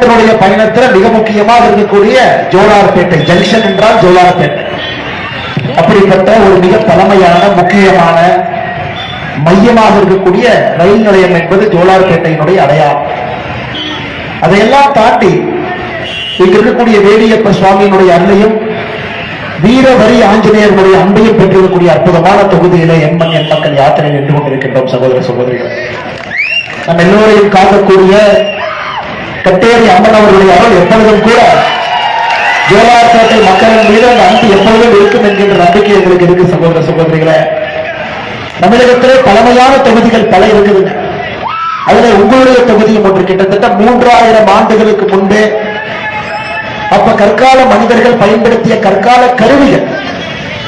இதனுடைய பயணத்துல மிக முக்கியமாக இருக்கக்கூடிய ஜோலார்பேட்டை ஜங்ஷன் என்றால் ஜோலார்பேட்டை. அப்படிப்பட்ட ஒரு மிக தலைமையான முக்கியமான மையமாக இருக்கக்கூடிய ரயில் நிலையம் என்பது ஜோலார்பேட்டையினுடைய அடையாளம். அதையெல்லாம் தாண்டி இங்க இருக்கக்கூடிய வேடியப்ப சுவாமியினுடைய அன்னையும் வீரவரி ஆஞ்சநேயர்களுடைய அன்பையும் பெற்றிருக்கக்கூடிய அற்புதமான தொகுதியில எண்மண் என் மக்கள் யாத்திரை நின்று கொண்டிருக்கின்றோம் சகோதர சகோதரிகள். நம்ம எல்லோரையும் காக்கக்கூடிய கட்டேரி அம்மன் அவர்களுடைய அருள் எப்பொழுதும் கூட ஜோலார்பேட்டை மக்களின் மீது அந்த அன்பு எப்பொழுதும் இருக்கும் என்கின்ற நம்பிக்கை எங்களுக்கு இருக்கு சகோதர சகோதரிகளே. தமிழகத்திலே பழமையான தொகுதிகள் பல இருக்குதுங்க அதுல உங்களுடைய தொகுதியும் ஒன்று. கிட்டத்தட்ட மூன்றாயிரம் ஆண்டுகளுக்கு முன்பே அப்ப கற்கால மனிதர்கள் பயன்படுத்திய கற்கால கருவிகள்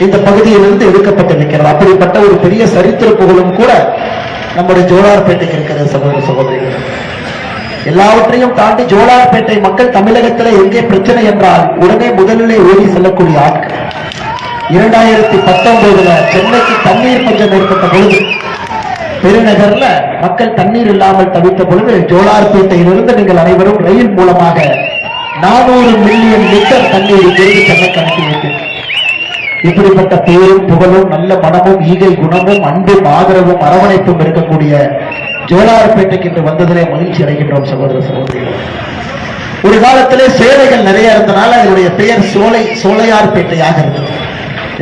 இந்த பகுதியிலிருந்து எடுக்கப்பட்டிருக்கிறது. அப்படிப்பட்ட ஒரு பெரிய சரித்திர புகழும் கூட நம்முடைய ஜோலார்பேட்டைக்கு இருக்கிற சகோதர சகோதரிகள். எல்லாவற்றையும் தாண்டி ஜோலார்பேட்டை மக்கள் தமிழகத்தில் எங்கே பிரச்சனை என்றால் உடனே முதலிலே ஓடி செல்லக்கூடிய ஆட்கள். இரண்டாயிரத்தி பத்தொன்பதுல சென்னைக்கு தண்ணீர் பஞ்சம் ஏற்பட்ட பொழுது பெருநகர்ல மக்கள் தண்ணீர் இல்லாமல் தவித்த பொழுது ஜோலார்பேட்டையிலிருந்து நீங்கள் அனைவரும் ரயில் மூலமாக நானூறு மில்லியன் லிட்டர் தண்ணீர் இங்கிருந்து சென்னைக்கு அனுப்பிவிட்டீர்கள் இப்படிப்பட்ட பேரும் புகழும் நல்ல மனமும் ஈகை குணமும் அன்பும் ஆதரவும் அரவணைப்பும் இருக்கக்கூடிய ஜோலார்பேட்டைக்கு என்று வந்ததிலே மகிழ்ச்சி அடைகின்றோம் சகோதர சகோதரிகள். ஒரு காலத்திலே சேவைகள் நிறைய இருந்தனால அதனுடைய பெயர் சோலை சோலையார்பேட்டையாக இருந்தது.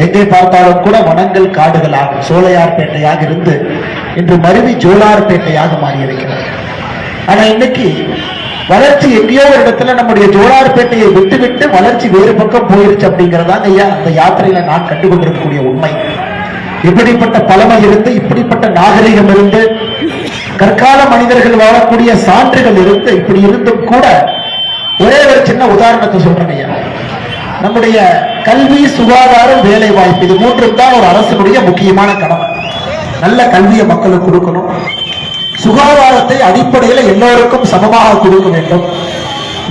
எங்கே பார்த்தாலும் கூட வனங்கள் காடுகளாக சோலையார்பேட்டையாக இருந்து இன்று மருவி ஜோலார்பேட்டையாக மாறியிருக்கிறது. ஆனா இன்னைக்கு வளர்ச்சி எங்கேயோ ஒரு இடத்துல நம்முடைய ஜோலார்பேட்டையை விட்டுவிட்டு வளர்ச்சி வேறு பக்கம் போயிருச்சு அப்படிங்கறதாங்க ஐயா அந்த யாத்திரையில நான் கண்டுகொண்டிருக்கக்கூடிய உண்மை. இப்படிப்பட்ட பழமை இருந்து இப்படிப்பட்ட நாகரிகம் இருந்து கற்கால மனிதர்கள் வாழக்கூடிய சான்றுகள் இருந்து இப்படி இருந்தும் கூட ஒரே ஒரு சின்ன உதாரணத்தை சொல்றேன் ஐயா. நம்முடைய கல்வி சுகாதாரம் வேலை வாய்ப்பு இது மூன்று தான் ஒரு அரசனுடைய முக்கியமான கடமை. நல்ல கல்வியை மக்களுக்கு கொடுக்கணும். சுகாதாரத்தை அடிப்படையில் எல்லோருக்கும் சமமாக கொடுக்க வேண்டும்.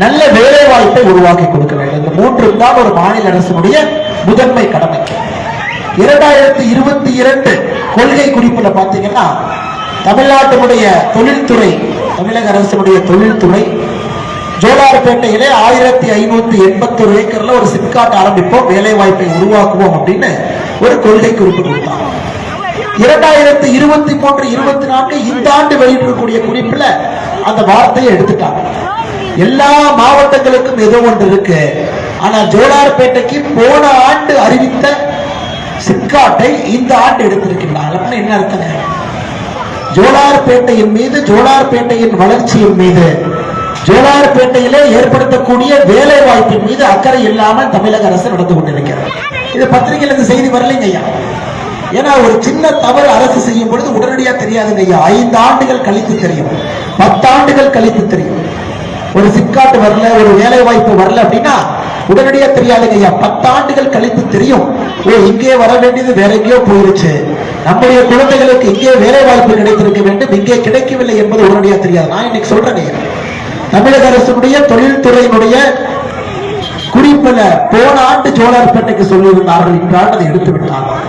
நல்ல வேலை வாய்ப்பை உருவாக்கி கொடுக்க வேண்டும். இந்த மூன்றும் தான் ஒரு மாநில அரசனுடைய முதன்மை கடமை. இரண்டாயிரத்தி இருபத்தி இரண்டு கொள்கை குறிப்புல பார்த்தீங்கன்னா தமிழ்நாட்டினுடைய தொழில்துறை தமிழக அரசினுடைய தொழில்துறை ஜோலார்பேட்டையிலே ஆயிரத்தி ஐநூத்தி எண்பத்தி ஒரு ஏக்கர்ல ஒரு சிப்காட் ஆரம்பிப்போம் வேலை வாய்ப்பை உருவாக்குவோம் அப்படின்னு ஒரு கொள்கை குறிப்பு கொடுத்தாங்க. இரண்டாயிரத்தி இருபத்தி மூன்று இருபத்தி நான்கு இந்த ஆண்டு வெளியிட்டிருக்கக்கூடிய குறிப்புல அந்த வார்த்தையை எடுத்துட்டாங்க. எல்லா மாவட்டங்களுக்கும் ஏதோ ஒன்று இருக்கு. ஆனா ஜோலார்பேட்டைக்கு போன ஆண்டு அறிவித்த சிப்காட்டை இந்த ஆண்டு எடுத்திருக்கின்றாங்க. அப்படின்னு என்ன அர்த்தம் ஜோலார்பேட்டையின் மீது ஜோலார்பேட்டையின் வளர்ச்சியின் மீது ஜோலார்பேட்டையிலே ஏற்படுத்தக்கூடிய வேலை வாய்ப்பின் மீது அக்கறை இல்லாமல் தமிழக அரசு நடந்து கொண்டிருக்கிறது. இது பத்திரிகையில் இந்த செய்தி வரலைங்க ஐயா. ஏன்னா ஒரு சின்ன தவறு அரசு செய்யும் பொழுது உடனடியாக தெரியாதுங்க ஐயா. ஐந்து ஆண்டுகள் கழித்து தெரியும். பத்தாண்டுகள் கழித்து தெரியும். ஒரு சிக்காட்டு வரல ஒரு வேலை வாய்ப்பு வரல அப்படின்னா உடனடியாக தெரியாதுங்க ஐயா. பத்தாண்டுகள் கழித்து தெரியும். ஓ இங்கே வர வேண்டியது வேற எங்கேயோ போயிருச்சு. நம்முடைய குழந்தைகளுக்கு இங்கே வேலை வாய்ப்பு கிடைத்திருக்க வேண்டும். இங்கே கிடைக்கவில்லை என்பது உடனடியா தெரியாது. நான் இன்னைக்கு சொல்றேன். தமிழக அரசுடைய தொழில்துறையினுடைய குறிப்பில் போன ஆண்டு ஜோலார்பேட்டைக்கு சொல்லியிருந்தார்கள். இந்த ஆண்டு அதை எடுத்து விட்டார்கள்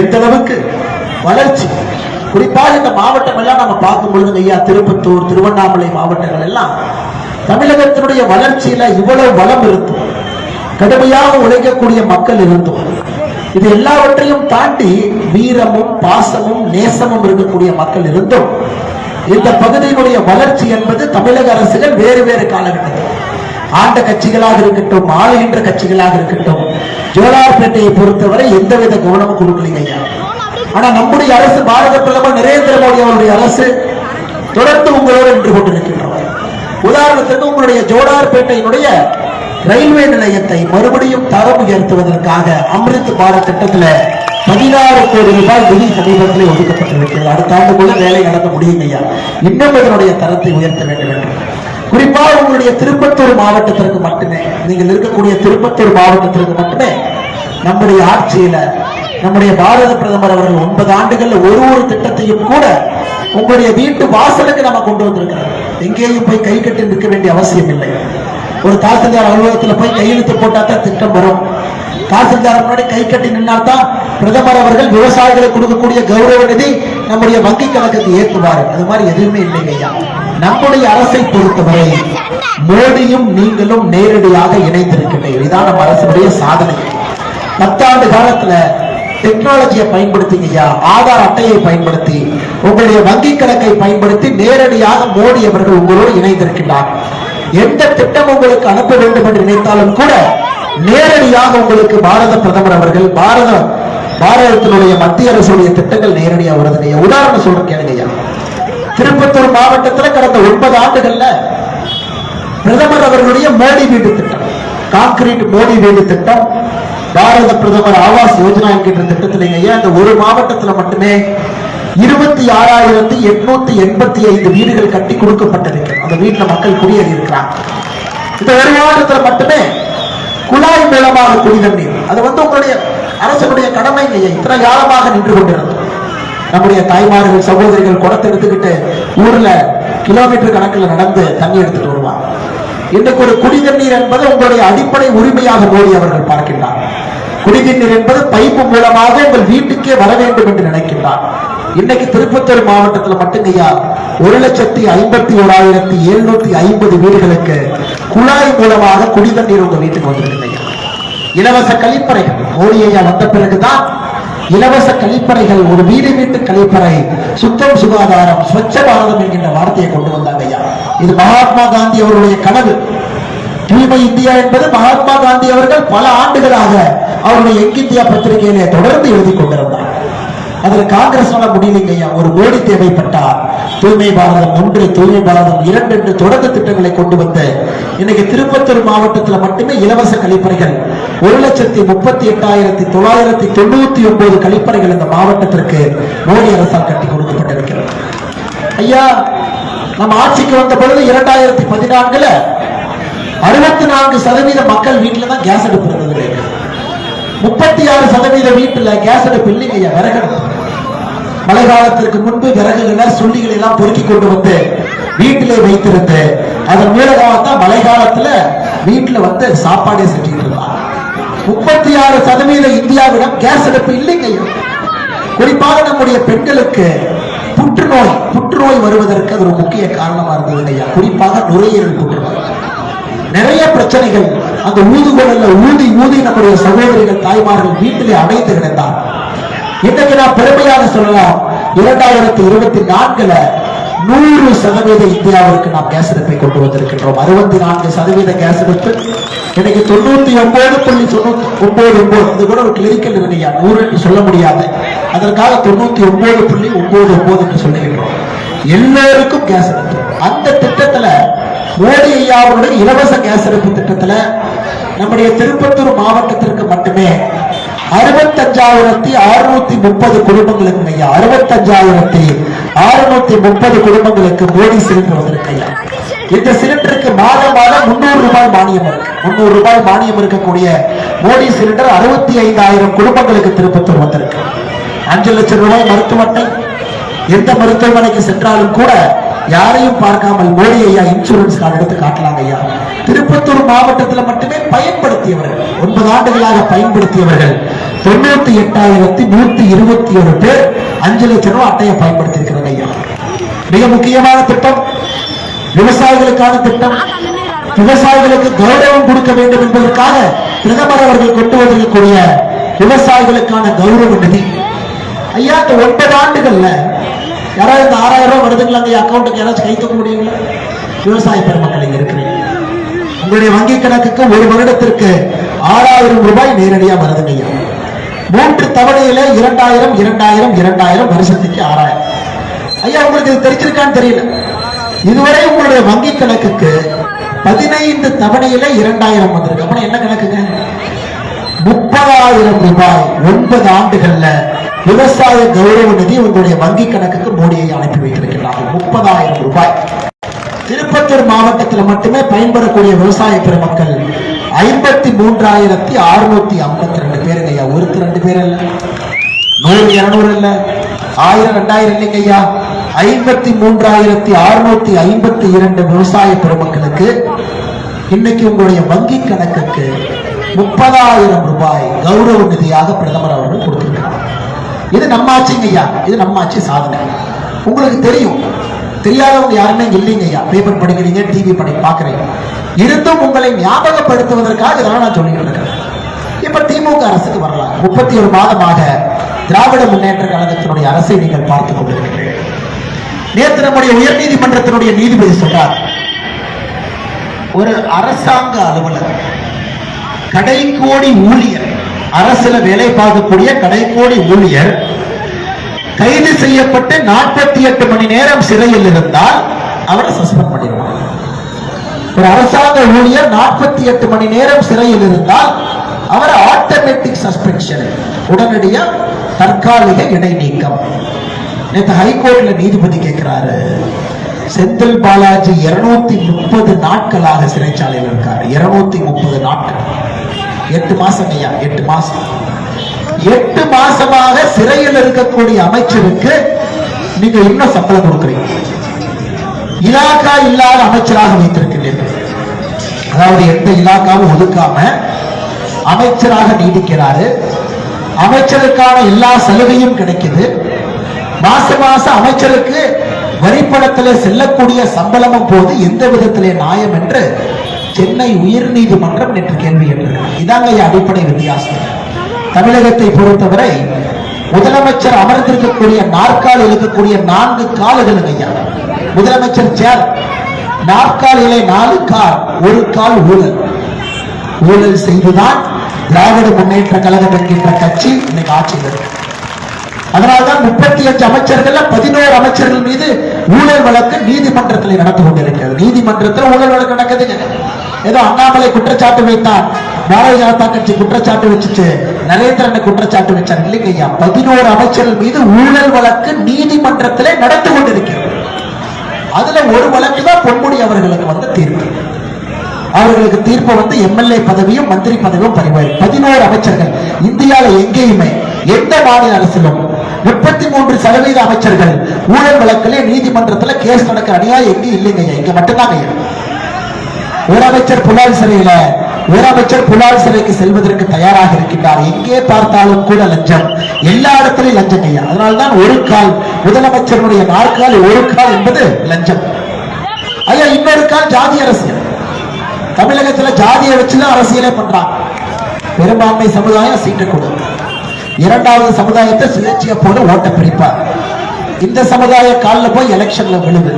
எந்த அளவுக்கு? வளர்ச்சி. குறிப்பாக இந்த மாவட்டம் எல்லாம் நம்ம பார்க்கும் பொழுது ஐயா திருப்பத்தூர் திருவண்ணாமலை மாவட்டங்கள் எல்லாம் தமிழகத்தினுடைய வளர்ச்சியில இவ்வளவு வளம் இருந்தோம் கடுமையாக உழைக்கக்கூடிய மக்கள் இருந்தோம் இது எல்லாவற்றையும் தாண்டி வீரமும் பாசமும் நேசமும் இருக்கக்கூடிய மக்கள் இருந்தும் இந்த பகுதியினுடைய வளர்ச்சி என்பது தமிழக அரசுகள் வேறு வேறு காலகட்டத்தில். ஆண்ட கட்சிகளாக இருக்கட்டும் ஆளுகின்ற கட்சிகளாக இருக்கட்டும் ஜோலார்பேட்டையை பொறுத்தவரை எந்தவித கவனமும் கொடுக்கலைங்க ஐயா. ஆனா நம்முடைய அரசு பாரத பிரதமர் நரேந்திர மோடி அவருடைய அரசு தொடர்ந்து உங்களோடு நின்று கொண்டிருக்கின்றவர். உதாரணத்துக்கு உங்களுடைய ஜோடார்பேட்டையினுடைய ரயில்வே நிலையத்தை மறுபடியும் தரம் உயர்த்துவதற்காக அமிர்த் பாரத் திட்டத்துல பதினாறு கோடி ரூபாய் நிதி சமீபத்தில் ஒதுக்கப்பட்டிருக்கிறது. அடுத்த ஆண்டுக்குள்ள வேலை நடக்க முடியும் ஐயா. இன்னும் இதனுடைய தரத்தை உயர்த்த வேண்டும் என்று. குறிப்பாக உங்களுடைய திருப்பத்தூர் மாவட்டத்திற்கு மட்டுமே நீங்கள் இருக்கக்கூடிய திருப்பத்தூர் மாவட்டத்திற்கு மட்டுமே நம்முடைய ஆட்சியில நம்முடைய பாரத பிரதமர் அவர்கள் ஒன்பது ஆண்டுகள்ல ஒரு ஒரு திட்டத்தையும் கூட உங்களுடைய வீட்டு வாசலுக்கு நம்ம கொண்டு வந்திருக்கிறோம் எங்கேயும் போய் கை கட்டி நிற்க வேண்டிய அவசியம் இல்லை ஒரு தாசில்தார் அலுவலகத்தில் போய் கையெழுத்து போட்டாதான் திட்டம் வரும். தாசில்தார் முன்னாடி கை கட்டி நின்னால் தான் பிரதமர் அவர்கள் விவசாயிகளுக்கு கொடுக்கக்கூடிய கௌரவ நிதி நம்முடைய வங்கி கணக்குக்கு ஏற்றுவார். அது மாதிரி எதுவுமே இல்லை ஐயா. நம்முடைய அரசை பொறுத்தவரை மோடியும் நீங்களும் நேரடியாக இணைந்திருக்கின்றீர்கள் இதான் நம்ம அரசுடைய சாதனை. பத்தாண்டு காலத்துல டெக்னாலஜியை பயன்படுத்திங்கய்யா ஆதார் அட்டையை பயன்படுத்தி உங்களுடைய வங்கி கணக்கை பயன்படுத்தி நேரடியாக மோடி அவர்கள் உங்களோடு இணைந்திருக்கின்றார் எந்த திட்டம் உங்களுக்கு அனுப்ப வேண்டும் என்று நினைத்தாலும் கூட நேரடியாக உங்களுக்கு பாரத பிரதமர் அவர்கள் பாரத பாரதத்தினுடைய மத்திய அரசுடைய திட்டங்கள் நேரடியாக வருதுங்க ஐயா. உதாரணம் சொல்றேன் கேளுங்க திருப்பத்தூர் மாவட்டத்துல கடந்த ஒன்பது ஆண்டுகள்ல பிரதமர் அவர்களுடைய மோடி வீடு திட்டம் கான்கிரீட் மோடி வீடு திட்டம் பாரத பிரதமர் ஆவாஸ் யோஜனா என்கின்ற திட்டத்திலேயே அந்த இந்த ஒரு மாவட்டத்துல மட்டுமே இருபத்தி ஆறாயிரத்தி எட்நூத்தி எண்பத்தி ஐந்து வீடுகள் கட்டி கொடுக்கப்பட்டிருக்கு அந்த வீட்டுல மக்கள் குடியேறி இருக்கிறாங்க. இந்த ஒரு மாவட்டத்துல மட்டுமே குழாய் மூலமாக குடிநீர் நீர். அது வந்து உங்களுடைய அரசனுடைய கடமை இல்லையே. இத்தனை காலமாக நின்று கொண்டிருந்தது. நம்முடைய தாய்மார்கள் சகோதரிகள் குடத்தை எடுத்துக்கிட்டு ஊர்ல கிலோமீட்டர் கணக்கில் நடந்து தண்ணி எடுத்துட்டு வருவாங்க. இன்றைக்கு ஒரு குடிநீர் என்பது உங்களுடைய அடிப்படை உரிமையாக மோடி அவர்கள் பார்க்கின்றார். குடிநீர் என்பது பைப்பு மூலமாக உங்கள் வீட்டுக்கே வர வேண்டும் என்று நினைக்கின்றார். இன்னைக்கு திருப்பத்தூர் மாவட்டத்துல மட்டுங்கய்யா ஒரு லட்சத்தி ஐம்பத்தி ஓராயிரத்தி எழுநூத்தி ஐம்பது வீடுகளுக்கு குழாய் மூலமாக குடிதண்ணீர் உங்க வீட்டுக்கு வந்திருக்குங்க ஐயா இலவச கழிப்பறைகள் மோடி ஐயா வந்த பிறகுதான் இலவச கழிப்பறைகள் ஒரு வீடு வீட்டு கழிப்பறை சுத்தம் சுகாதாரம் ஸ்வச்ச பாரதம் என்கின்ற வார்த்தையை கொண்டு வந்தாங்க ஐயா இது மகாத்மா காந்தி அவருடைய கனவு. தூய்மை இந்தியா என்பது மகாத்மா காந்தி அவர்கள் பல ஆண்டுகளாக அவருடைய எங் இந்தியா பத்திரிகையிலே தொடர்ந்து எழுதி கொண்டிருந்தார். அதுல காங்கிரஸ்னால முடியலைங்க ஐயா. ஒரு மோடி தேவைப்பட்டார் தூய்மை பாரதம் ஒன்று தூய்மை பாரதம் இரண்டு என்று தொடர்ந்து திட்டங்களை கொண்டு வந்து இன்னைக்கு திருப்பத்தூர் மாவட்டத்துல மட்டுமே இலவச கழிப்பறைகள். ஒரு லட்சத்தி முப்பத்தி எட்டாயிரத்தி தொள்ளாயிரத்தி தொண்ணூத்தி ஒன்பது கழிப்பறைகள் இந்த மாவட்டத்திற்கு மோடி அரசால் கட்டி கொடுக்கப்பட்டிருக்கிறது. ஐயா நம்ம ஆட்சிக்கு வந்த பொழுது இரண்டாயிரத்தி பதினான்குல அறுபத்தி நான்கு சதவீத மக்கள் வீட்டுல தான் கேஸ் அடுப்பு இருந்தது முப்பத்தி ஆறு சதவீத வீட்டுல கேஸ் அடுப்பு இல்லைங்க ஐயா விறகடுப்பு மழை காலத்திற்கு முன்பு விறகுகளை சுள்ளிகளை எல்லாம் பொறுக்கி கொண்டு வந்து வீட்டிலே வைத்திருந்து அதன் மூலமாகத்தான் மழை காலத்துல வீட்டுல வந்து சாப்பாடே செஞ்சுட்டு இருந்தாங்க முப்பத்தி ஆறு சதவீத இந்தியாவிடம் கேஸ் அடுப்பு இல்லைங்க குறிப்பாக நம்முடைய பெண்களுக்கு புற்றுநோய் புற்றுநோய் வருவதற்கு அது ஒரு முக்கிய காரணமா இருந்தது ஐயா. குறிப்பாக நுரையீரல் புற்றுநோய். நிறைய பிரச்சனைகள் அந்த ஊதுகுழல்ல ஊதி ஊதி நம்முடைய சகோதரிகள் தாய்மார்கள் வீட்டிலே அடைந்து கிடந்தார் இன்னைக்கு நான் பெருமையாக சொல்லலாம் இரண்டாயிரத்தி இருபத்தி நான்குல நூறு சதவீத இந்தியாவிற்கு நாம் கேஸ் அடுப்பை கொண்டு வந்திருக்கின்றோம். அறுபத்தி நான்கு சதவீத கேஸ் அடுப்பு இன்னைக்கு தொண்ணூத்தி ஒன்பது புள்ளி தொண்ணூத்தி ஒன்பது ஒன்பது அது கூட ஒரு கிளினிக்கல் இருக்கையா நூறு என்று சொல்ல முடியாது. அதற்காக தொண்ணூத்தி ஒன்பது புள்ளி ஒன்பது ஒன்பது என்று சொல்லுகின்றோம். எல்லோருக்கும் கேஸ் அடுப்பு அந்த திட்டத்துல மோடி ஐயாவுடைய இலவச கேஸ் அடுப்பு திட்டத்துல நம்முடைய திருப்பத்தூர் மாவட்டத்திற்கு மட்டுமே அறுபத்தஞ்சாயிரத்தி அறுநூத்தி முப்பது குடும்பங்களுக்கு ஐயா அறுபத்தஞ்சாயிரத்தி அறுநூத்தி முப்பது குடும்பங்களுக்கு மோடி சிலிண்டர் வந்திருக்கு ஐயா. இந்த சிலிண்டருக்கு மாதம் மாதம் முன்னூறு ரூபாய் மானியம் இருக்கு. முன்னூறு ரூபாய் மானியம் இருக்கக்கூடிய மோடி சிலிண்டர் அறுபத்தி ஐந்தாயிரம் குடும்பங்களுக்கு திருப்பத்தூர் வந்திருக்கு. அஞ்சு லட்சம் ரூபாய் மருத்துவமனை. எந்த மருத்துவமனைக்கு சென்றாலும் கூட யாரையும் பார்க்காமல் மோடி ஐயா இன்சூரன்ஸ் கார்டு எடுத்து காட்டலாங்க ஐயா திருப்பத்தூர் மாவட்டத்தில் மட்டுமே பயன்படுத்தியவர்கள் ஒன்பது ஆண்டுகளாக பயன்படுத்தியவர்கள் தொண்ணூத்தி எட்டாயிரத்தி நூத்தி இருபத்தி ஒரு பேர் அஞ்சு லட்சம் ரூபாய் அட்டையை பயன்படுத்தி இருக்கிறாங்க ஐயா மிக முக்கியமான திட்டம் விவசாயிகளுக்கான திட்டம் விவசாயிகளுக்கு கௌரவம் கொடுக்க வேண்டும் என்பதற்காக பிரதமர் அவர்கள் கொண்டு வந்திருக்கக்கூடிய விவசாயிகளுக்கான கௌரவ நிதி. ஐயா இந்த ஒன்பது ஆண்டுகள்ல யாராவது இந்த ஆறாயிரம் ரூபாய் வருதுங்களாங்க அக்கௌண்ட்டுக்கு யாராச்சும் கை தூக்க முடியுங்களா? விவசாய பெருமக்கள் இங்க இருக்கிறீங்க. உங்களுடைய வங்கி கணக்குக்கு ஒரு வருடத்திற்கு ஆறாயிரம் ரூபாய் நேரடியா வருதுங்க ஐயா. மூன்று தவணையில இரண்டாயிரம் இரண்டாயிரம் இரண்டாயிரம் வருஷத்துக்கு ஆறாயிரம். ஐயா உங்களுக்கு இது தெரிஞ்சிருக்கான்னு தெரியல. இதுவரை உங்களுடைய வங்கி கணக்குக்கு பதினைந்து தவணையில இரண்டாயிரம் வந்திருக்கு. அப்புறம் என்ன கணக்குங்க? முப்பதாயிரம் ரூபாய் ஒன்பது ஆண்டுகள்ல விவசாய கௌரவ நிதி உங்களுடைய வங்கி கணக்குக்கு மோடியை அனுப்பி வைத்திருக்கிறார்கள் முப்பதாயிரம் ரூபாய். திருப்பத்தூர் மாவட்டத்தில் மட்டுமே பயன்பெறக்கூடிய விவசாய பெருமக்கள் ஐம்பத்தி மூன்றாயிரத்தி அறுநூத்தி ஐம்பத்தி ரெண்டு பேருங்க ஐயா ஒருத்தர் ரெண்டு பேர் இல்ல நூறு இருநூறு இல்ல ஆயிரம் ரெண்டாயிரம் இல்லைங்க ஐயா ஐம்பத்தி மூன்றாயிரத்தி அறுநூத்தி ஐம்பத்தி இரண்டு விவசாய பெருமக்களுக்கு இன்னைக்கு உங்களுடைய வங்கி கணக்குக்கு முப்பதாயிரம் ரூபாய் கௌரவ நிதியாக பிரதமர் அவர்கள் கொடுத்திருக்கிறார். இது நம்ம ஆட்சிங்க ஐயா. இது நம்ம ஆட்சி சாதனை. உங்களுக்கு தெரியும். தெரியாதவங்க யாருமே இல்லைங்க ஐயா. பேப்பர் படிக்கிறீங்க டிவி படி பாக்குறீங்க. இருந்தும் உங்களை ஞாபகப்படுத்துவதற்காக இதெல்லாம் நான் சொல்லிட்டு இருக்கிறேன். இப்ப திமுக அரசுக்கு வரலாம். முப்பத்தி ஒரு மாதமாக திராவிட முன்னேற்ற கழகத்தினுடைய அரசை நீங்கள் பார்த்துக் கொண்டிருக்கிறீர்கள். நேற்று நம்முடைய உயர்நீதிமன்றத்தினுடைய நீதிபதி சொல்றார் ஒரு அரசாங்க அலுவலர் கடைக்கோடி ஊழியர் அரசுல வேலை பார்க்கக்கூடிய கடைக்கோடி ஊழியர் கைது செய்யப்பட்டு நாற்பத்தி எட்டு மணி நேரம் சிறையில் இருந்தால் அவரை சஸ்பெண்ட் பண்ணிடுவாங்க. ஒரு அரசாங்க ஊழியர் நாற்பத்தி எட்டு மணி நேரம் சிறையில் இருந்தால் அவர் ஆட்டோமேட்டிக் சஸ்பென்ஷன் உடனடியா தற்காலிக இடைநீக்கம். நேற்று ஹைகோர்ட்ல நீதிபதி கேட்கிறாரு. செந்தில் பாலாஜி இருநூத்தி முப்பது நாட்களாக சிறைச்சாலையில் இருக்காரு. இருநூத்தி முப்பது நாட்கள். எட்டு மாசம் ஐயா எட்டு மாசம். எட்டு மாசமாக சிறையில் இருக்கக்கூடிய அமைச்சருக்கு நீங்க இன்னும் சம்பளம் கொடுக்குறீங்க. இலாக்கா இல்லாத அமைச்சராக வைத்திருக்கிறீர்கள் அதாவது எந்த இலாக்காவும் ஒதுக்காம அமைச்சராக நீடிக்கிறாரு. அமைச்சருக்கான எல்லா சலுகையும் கிடைக்குது. மாச மாசம் அமைச்சருக்கு வரிப்படத்திலே செல்லக்கூடிய சம்பளமும் போது எந்த விதத்திலே நியாயம் என்று சென்னை உயர்நீதிமன்றம் நேற்று கேள்வி இதாங்க அடிப்படை வித்தியாசம். தமிழகத்தை பொறுத்தவரை முதலமைச்சர் அமர்ந்திருக்கக்கூடிய நாற்கால் இருக்கக்கூடிய நான்கு கால்கள் ஐயா. முதலமைச்சர் சேர் நாற்காலியிலே நாலு கால் ஒரு கால் ஊழல். ஊழல் செய்துதான் திராவிட முன்னேற்ற கழகம் என்கின்ற கட்சி இன்னைக்கு ஆட்சியில் இருக்கு அதனால்தான் முப்பத்தி அஞ்சு அமைச்சர்கள் பதினோரு அமைச்சர்கள் மீது ஊழல் வழக்கு நீதிமன்றத்தில் நடந்து கொண்டிருக்கிறது. நீதிமன்றத்தில் ஊழல் வழக்கு நடக்குதுங்க. ஏதோ அண்ணாமலை குற்றச்சாட்டு வைத்தான். பாரதிய ஜனதா கட்சி குற்றச்சாட்டு வச்சுட்டு நரேந்திரனை குற்றச்சாட்டு வச்சாங்க இல்லைங்க ஐயா பதினோரு அமைச்சர்கள் மீது ஊழல் வழக்கு நீதிமன்றத்திலே நடந்து கொண்டிருக்கிறது. அதுல ஒரு வழக்கு தான் பொன்முடி அவர்களுக்கு வந்த தீர்ப்பு. அவர்களுக்கு தீர்ப்பு வந்து எம்எல்ஏ பதவியும் மந்திரி பதவியும் பரிமாறி பதினோரு அமைச்சர்கள் இந்தியால எங்கேயுமே எந்த மாநில அரசிலும் முப்பத்தி மூன்று சதவீத அமைச்சர்கள் ஊழல் வழக்கிலே நீதிமன்றத்துல கேஸ் நடக்கிற அணியா எங்கேயும் இல்லைங்கய்யா இங்க மட்டும்தாங்க ஒரு அமைச்சர் புலால் சிறையில முதலமைச்சர் புலால் சிறைக்கு செல்வதற்கு தயாராக இருக்கின்றார். எங்கே பார்த்தாலும் கூட லஞ்சம். எல்லா இடத்திலும் லஞ்சம் ஐயா. அதனால்தான் ஒரு கால் முதலமைச்சருடைய நாற்கால் ஒரு கால் என்பது லஞ்சம். ஐயா இன்னொரு கால் ஜாதி அரசியல். தமிழகத்துல ஜாதியை வச்சுதான் அரசியலே பண்றாங்க. பெரும்பான்மை சமுதாயம் சீட்டு கொடு இரண்டாவது சமுதாயத்தை சுயேட்சையா போல ஓட்ட பிரிப்பார் இந்த சமுதாய காலில் போய் எலெக்ஷன்ல விழுது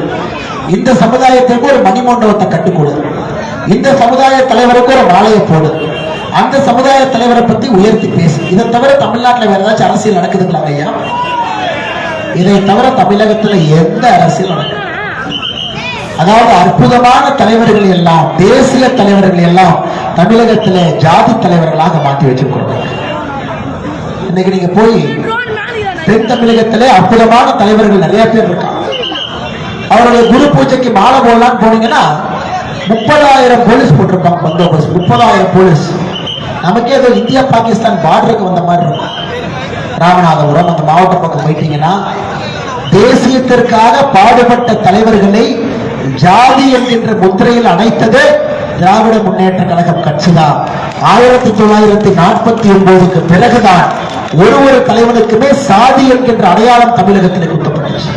இந்த சமுதாயத்திற்கு ஒரு மணிமண்டபத்தை கட்டுக்கொடு இந்த சமுதாய தலைவருக்கு ஒரு மாலையை போடு. அந்த சமுதாய தலைவரை பத்தி உயர்த்தி பேசு. இதை தவிர தமிழ்நாட்டுல வேற ஏதாச்சும் அரசியல் நடக்குதுங்களா ஐயா? இதை தவிர தமிழகத்துல எந்த அரசியல் நடக்குது அதாவது அற்புதமான தலைவர்கள் எல்லாம் தேசிய தலைவர்கள் எல்லாம் தமிழகத்துல ஜாதி தலைவர்களாக மாற்றி வச்சிருக்கிறோம் இன்னைக்கு நீங்க போய் தென் தமிழகத்திலே அற்புதமான தலைவர்கள் நிறைய பேர் இருக்காங்க. அவருடைய குரு பூஜைக்கு மாலை போடலான்னு போனீங்கன்னா முப்பதாயிரம் போலீஸ் போட்டிருப்பாங்க பந்தோபஸ்த். முப்பதாயிரம் போலீஸ். நமக்கே ஏதோ இந்தியா பாகிஸ்தான் பார்டருக்கு வந்த மாதிரி இருக்கும். ராமநாதபுரம் அந்த மாவட்ட பக்கம் போயிட்டீங்கன்னா தேசியத்திற்காக பாடுபட்ட தலைவர்களை ஜாதி என்கின்ற முத்திரையில் அணைத்தது திராவிட முன்னேற்ற கழகம் கட்சிதான். ஆயிரத்தி தொள்ளாயிரத்தி நாற்பத்தி ஒன்பதுக்கு பிறகுதான் ஒரு ஒரு தலைவனுக்குமே சாதி என்கின்ற அடையாளம் தமிழகத்தில் குத்தப்பட்டுச்சு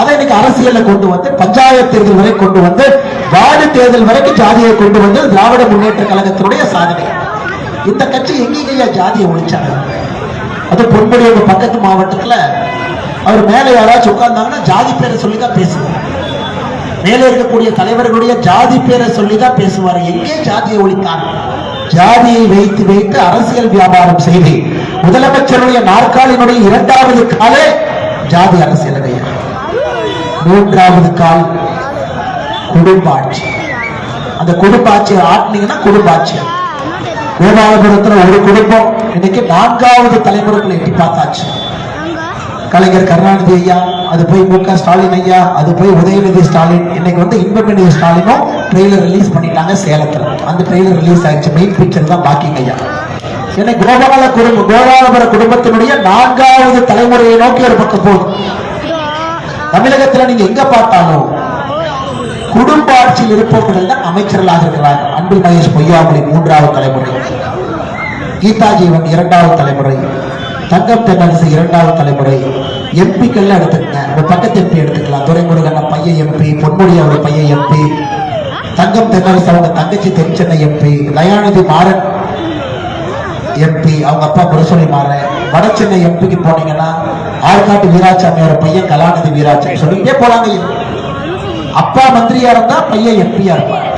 அதை இன்னைக்கு அரசியல்ல கொண்டு வந்து பஞ்சாயத்து தேர்தல் வரை கொண்டு வந்து வார்டு தேர்தல் வரைக்கும் ஜாதியை கொண்டு வந்து திராவிட முன்னேற்ற கழகத்தினுடைய சாதனை. இந்த கட்சி எங்கேயா ஜாதியை ஒழிச்சாங்க? அது பொன்படியோட பக்கத்து மாவட்டத்துல அவர் மேல யாராச்சும் உட்கார்ந்தாங்கன்னா ஜாதி பேரை சொல்லிதான் பேசுவார். மேலே இருக்கக்கூடிய தலைவர்களுடைய ஜாதி பேரை சொல்லிதான் பேசுவார். எங்கே ஜாதியை ஒழித்தார்? ஜாதியை வைத்து வைத்து அரசியல் வியாபாரம் செய்து முதலமைச்சருடைய நாற்காலினுடைய இரண்டாவது காலே ஜாதி அரசியல் மூன்றாவது கால் குடும்பாட்சி. அந்த குடும்பாட்சியை ஆட்டினீங்கன்னா குடும்பாட்சி. கோபாலபுரத்துல ஒரு குடும்பம். இன்னைக்கு நான்காவது தலைமுறைகளை எட்டி பார்த்தாச்சு. கலைஞர் கருணாநிதி ஐயா அது போய் மு க ஸ்டாலின் ஐயா அது போய் உதயநிதி ஸ்டாலின். இன்னைக்கு வந்து இன்பநிதி ஸ்டாலினும் ட்ரெய்லர் ரிலீஸ் பண்ணிட்டாங்க சேலத்துல. அந்த ட்ரெய்லர் ரிலீஸ் ஆயிடுச்சு. மெயின் பிக்சர் தான் பாக்கிங்க ஐயா. என்னை கோபால குடும்பம் கோபாலபுர குடும்பத்தினுடைய நான்காவது தலைமுறையை நோக்கி ஒரு பக்கம் போகுது. தமிழகத்துல நீங்க எங்க பார்த்தாலும் குடும்ப ஆட்சியில் இருப்பவர்கள் தான் அமைச்சர்களாக இருக்கிறார்கள். அன்பில் மகேஷ் பொய்யாமொழி மூன்றாவது தலைமுறை. கீதா ஜீவன் இரண்டாவது தலைமுறை. தங்கம் தென்னரசு இரண்டாவது தலைமுறை. எம்பிக்கள்ல எடுத்துக்கங்க. இந்த பக்கத்து எம்பி எடுத்துக்கலாம். துரைமுருகன் பையன் எம்பி பொன்முடி அவர் பையன் எம்பி தங்கம் தென்னரசு அவங்க தங்கச்சி தென்சென்னை எம்பி தயாநிதி மாறன் எம்பி அவங்க அப்பா முரசொலி மாறன். வட சென்னை எம்பிக்கு போனீங்கன்னா ஆற்காட்டு வீராசாமியோட பையன் கலாநிதி வீராசாமி சொல்லிட்டே போலாங்க. அப்பா மந்திரியா இருந்தா பையன் எம்பியா இருப்பார்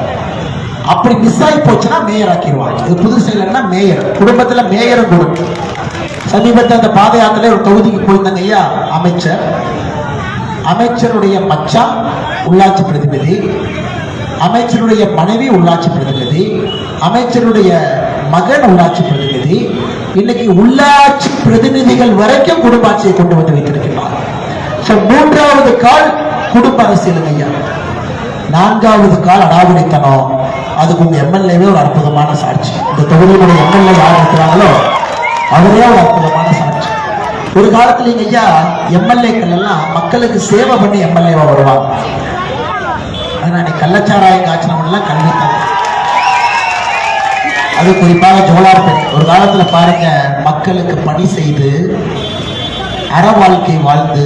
அப்படி மிஸ் ஆகி போச்சுன்னா மேயர் ஆக்கிடுவாங்க. இது புதுசு இல்லைன்னா மேயர் குடும்பத்துல மேயரும் கொடுக்கு சமீபத்தில் அந்த பாத யாத்திரை ஒரு தொகுதிக்கு போயிருந்தாங்க ஐயா அமைச்சர். அமைச்சருடைய மச்சா உள்ளாட்சி பிரதிநிதி. அமைச்சருடைய மனைவி உள்ளாட்சி பிரதிநிதி. அமைச்சருடைய மகன் உள்ளாட்சி பிரதிநிதி. இன்னைக்கு உள்ளாட்சி பிரதிநிதிகள் வரைக்கும் குடும்ப ஆட்சியை கொண்டு வந்து வைத்திருக்கிறார். மூன்றாவது கால் குடும்ப அரசியல் ஐயா நான்காவது கால் அடாவடித்தனம் அதுக்கு உங்க எம்எல்ஏவே ஒரு அற்புதமான சாட்சி. இந்த தொகுதியினுடைய எம்எல்ஏ யார் இருக்கிறாங்களோ அவரே ஒரு அற்புதமான சாட்சி. ஒரு காலத்துல இங்க ஐயா எம்எல்ஏக்கள் எல்லாம் மக்களுக்கு சேவை பண்ணி எம்எல்ஏவா வருவாங்க. ஆனா நீ கள்ளச்சாராயம் எல்லாம் கண்டிப்பாங்க அது குறிப்பாக ஜோலார்பேட் ஒரு காலத்துல பாருங்க மக்களுக்கு பணி செய்து அற வாழ்க்கை வாழ்ந்து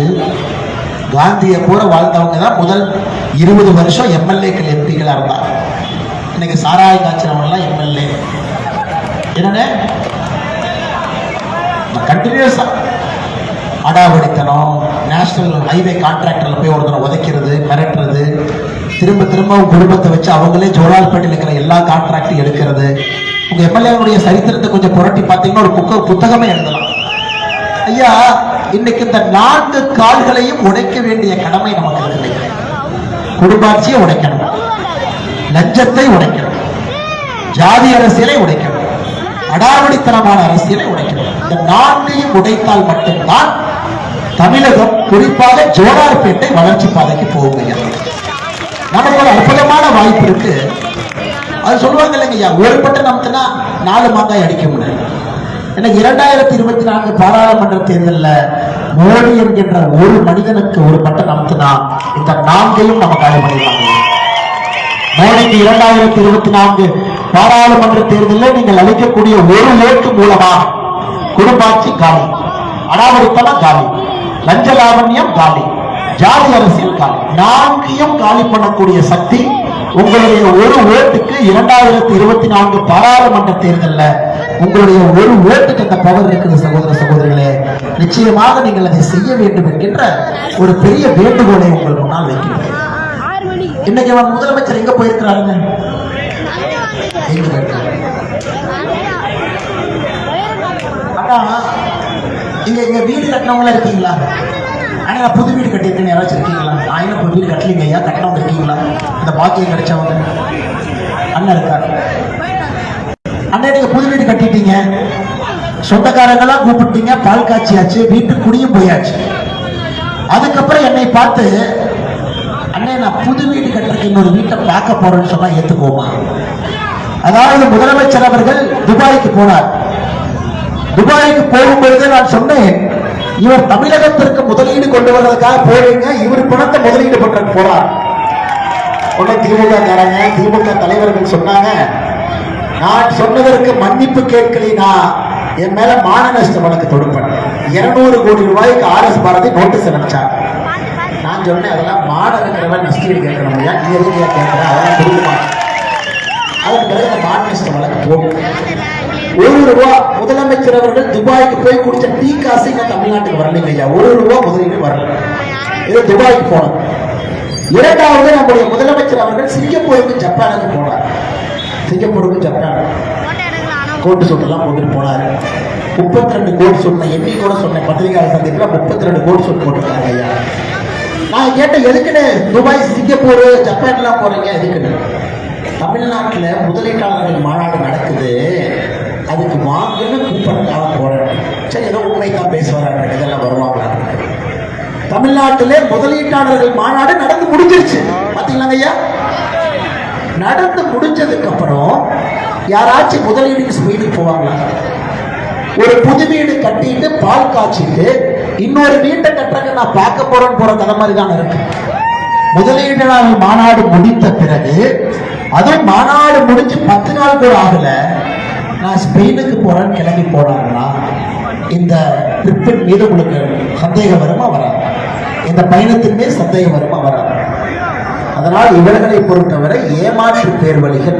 காந்தியை போல வாழ்ந்தவங்க தான் முதல் இருபது வருஷம் எம்எல்ஏக்கள் எம்பிகளாக இருந்தாங்க. இன்னைக்கு சாராய காய்ச்சினவன்லாம் எம்எல்ஏ. என்னண்ணே? கண்டினியூஸா அடாவடித்தனம் நேஷனல் ஹைவே கான்ட்ராக்டர்ல போய் ஒருத்தனை உதைக்கிறது மிரட்டுறது திரும்ப திரும்ப குடும்பத்தை வச்சு அவங்களே ஜோலால்பேட்டையில் இருக்கிற எல்லா கான்ட்ராக்டும் எடுக்கிறது. உங்க எம்எல்ஏவுடைய சரித்திரத்தை கொஞ்சம் புரட்டி பார்த்தீங்கன்னா ஒரு புக்க புத்தகமே எழுதலாம். ஐயா இன்னைக்கு இந்த நான்கு கால்களையும் உடைக்க வேண்டிய கடமை நமக்கு இருக்கு குடும்பாட்சியை உடைக்கணும். லஞ்சத்தை உடைக்கணும். ஜாதி அரசியலை உடைக்கணும். அடாவடித்தனமான அரசியலை உடைக்கணும். இந்த நான்கையும் உடைத்தால் மட்டும்தான் தமிழகம் குறிப்பாக ஜோலார்பேட்டை வளர்ச்சி பாதைக்கு போகும் நமக்கு ஒரு அற்புதமான வாய்ப்பு இருக்கு. அது சொல்லுவாங்க இல்லைங்க ஐயா ஒரு பட்டம் நமக்குன்னா நாலு மாங்காய் அடிக்க முடியாது. ஏன்னா இரண்டாயிரத்தி இருபத்தி நான்கு பாராளுமன்ற தேர்தலில் மோடி என்கின்ற ஒரு மனிதனுக்கு ஒரு பட்டம் நமக்குனா இந்த நான்கையும் நம்ம காலி பண்ணிடலாம். மோடிக்கு இரண்டாயிரத்தி இருபத்தி நான்கு பாராளுமன்ற தேர்தலில் நீங்கள் அளிக்கக்கூடிய ஒரு ஓட்டு மூலமா குடும்பாட்சி காலி அனாவரித்தனம் காலி லஞ்ச லாவண்யம் காலி ஜாதி அரசியல் காலி நான்கையும் காலி பண்ணக்கூடிய சக்தி உங்களுடைய ஒரு ஓட்டுக்கு இரண்டாயிரத்தி இருபத்தி நான்கு பாராளுமன்ற தேர்தல்ல உங்களுடைய ஒரு ஓட்டுக்கு அந்த பவர் இருக்குது சகோதர சகோதரிகளே. நிச்சயமாக நீங்கள் அதை செய்ய வேண்டும் என்கின்ற ஒரு பெரிய வேண்டுகோளை உங்கள் முன்னால் வைக்கிறேன். இன்னைக்கு அவன் முதலமைச்சர் எங்க போயிருக்கிறாருங்க? அண்ணா இங்க இங்க வீடு கட்டினவங்களா இருக்கீங்களா? ஆனா நான் புது வீடு கட்டியிருக்கேன்னு யாராச்சும் இருக்கீங்களா? நான் என்ன புது வீடு கட்டலீங்க ஐயா. கட்டினவங்க இருக்கீங்களா இந்த பாக்கியம் கிடைச்சவங்க அண்ணன் இருக்காரு. அண்ணா நீங்க புது வீடு கட்டிட்டீங்க. சொந்தக்காரங்கெல்லாம் கூப்பிட்டீங்க பால் காய்ச்சியாச்சு வீட்டு குடியும் போயாச்சு. அதுக்கப்புறம் என்னை பார்த்து அண்ணே நான் புது வீடு கட்டுறதுக்கு இன்னொரு வீட்டை பார்க்க போறேன்னு சொன்னா ஏத்துக்கோமா அதாவது முதலமைச்சர் அவர்கள் துபாய்க்கு போனார். துபாய்க்கு போகும்பொழுது நான் சொன்னேன் இவர் தமிழகத்திற்கு முதலீடு கொண்டு வர்றதுக்காக போறீங்க இவர் பணத்தை முதலீடு பண்ற போறார். உடனே திமுக காரங்க திமுக தலைவர்கள் சொன்னாங்க நான் சொன்னதற்கு மன்னிப்பு கேட்கலினா என் மேல மான நஷ்ட வழக்கு தொடுப்பேன். இருநூறு கோடி ரூபாய்க்கு ஆர் எஸ் பாரதி நோட்டீஸ் அனுப்பிச்சாங்க. நான் சொன்னேன் அதெல்லாம் மாட நஷ்டீடு கேட்கணும் ஐயா. நீ எதுக்கு கேட்கற? அதெல்லாம் கொடுக்க அதுக்கு பிறகு அந்த மான நஷ்ட வழக்கு போகும். ஒரு ரூபா முதலமைச்சர் அவர்கள் துபாய்க்கு போய் குடிச்ச டீ காசு இங்க தமிழ்நாட்டுக்கு வரலைங்க ஐயா. ஒரு ரூபா முதலீடு வரல. இது துபாய்க்கு போனது. இரண்டாவது நம்முடைய முதலமைச்சர் அவர்கள் சிங்கப்பூருக்கு ஜப்பானுக்கு போனார். சிங்கப்பூருக்கு ஜப்பான் கோட்டு சூட்டெல்லாம் போட்டுட்டு போனாரு. முப்பத்தி ரெண்டு கோட் சூட் நான் கூட சொன்னேன். பத்திரிகையாளர் சந்திப்புல முப்பத்தி ரெண்டு கோட் சூட் போட்டிருக்காங்க ஐயா. நான் கேட்டேன் எதுக்குன்னு? துபாய் சிங்கப்பூர் ஜப்பான்லாம் போறீங்க எதுக்குன்னு? தமிழ்நாட்டுல முதலீட்டாளர்கள் மாநாடு நடக்குது. அதுக்கு வாங்கன்னு கூப்பிடறதுக்காக போறேன். சரி ஏதோ உண்மை தான் பேசுவாங்க இதெல்லாம் வருவாங்களா தமிழ்நாட்டிலே முதலீட்டாளர்கள் மாநாடு நடந்து முடிஞ்சிருச்சு. பாத்தீங்களாங்க ஐயா? நடந்து முடிஞ்சதுக்கு அப்புறம் யாராச்சும் முதலீடுக்கு ஸ்பீடுக்கு போவாங்களா? ஒரு புது வீடு கட்டிட்டு பால் காய்ச்சிட்டு இன்னொரு வீட்டை கட்டுறதுக்கு நான் பார்க்க போறேன்னு போற கதை மாதிரி தான் இருக்கு. முதலீட்டாளர் மாநாடு முடித்த பிறகு அதுவும் மாநாடு முடிஞ்சு பத்து நாள் கூட ஆகல நான் ஸ்பெயினுக்கு போறேன்னு கிளம்பி போனாங்கன்னா இந்த ட்ரிப்பின் மீது உங்களுக்கு சந்தேகம் வருமா வராது? இந்த பயணத்தின் மீது சந்தேகம் வருமா அதனால் இவர்களை பொறுத்தவரை ஏமாற்று பேர்வழிகள்.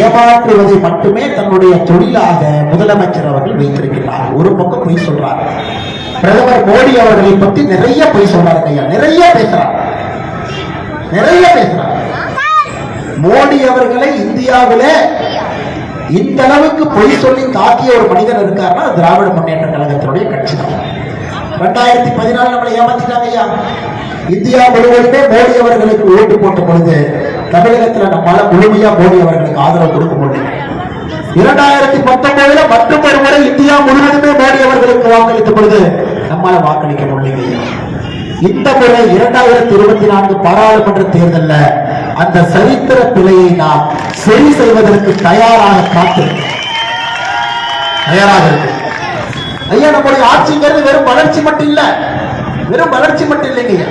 ஏமாற்றுவதை மட்டுமே தன்னுடைய தொழிலாக முதலமைச்சர் அவர்கள் வைத்திருக்கிறார் ஒரு பக்கம் பொய் சொல்றார். பிரதமர் மோடி அவர்களை பற்றி நிறைய பொய் சொல்றாரு ஐயா. நிறைய பேசுறார். நிறைய பேசுறார். மோடி அவர்களை இந்தியாவில இந்த அளவுக்கு பொய் சொல்லி தாக்கிய ஒரு மனிதர் இருக்காருன்னா திராவிட முன்னேற்ற கழகத்தினுடைய கட்சி தான் ரெண்டாயிரத்தி பதினாலு நம்மளை ஏமாத்திட்டாங்க ஐயா. இந்தியா முழுவதுமே மோடி அவர்களுக்கு ஓட்டு போட்ட பொழுது தமிழகத்தில் நம்மால முழுமையா மோடி அவர்களுக்கு ஆதரவு கொடுக்க முடியும் இரண்டாயிரத்தி பத்தொன்பதுல மற்றும் ஒரு முறை இந்தியா முழுவதுமே மோடி அவர்களுக்கு வாக்களித்த பொழுது நம்மால வாக்களிக்க முடியல இந்த முறை இரண்டாயிரத்தி இருபத்தி நான்கு பாராளுமன்ற தேர்தல்ல அந்த சரித்திர பிழையை நாம் சரி செய்வதற்கு தயாராக காத்து தயாராக இருக்கு ஐயா நம்முடைய ஆட்சிங்கிறது வெறும் வளர்ச்சி மட்டும் இல்ல. வெறும் வளர்ச்சி மட்டும் இல்லைங்க.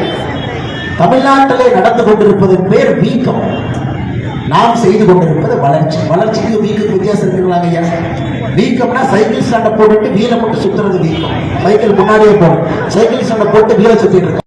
தமிழ்நாட்டிலே நடந்து கொண்டிருப்பது பேர் வீக்கம். நாம் செய்து கொண்டிருப்பது வளர்ச்சி. வளர்ச்சிக்கு வீக்கம் வித்தியாசம் இருக்குங்களாங்க ஐயா? வீக்கம்னா சைக்கிள் ஸ்டாண்டை போட்டுட்டு வீலை மட்டும் சுத்துறது வீக்கம். சைக்கிள் முன்னாடியே போகும் சைக்கிள் ஸ்டாண்டை போட்டு வீலை சுத்திட்டு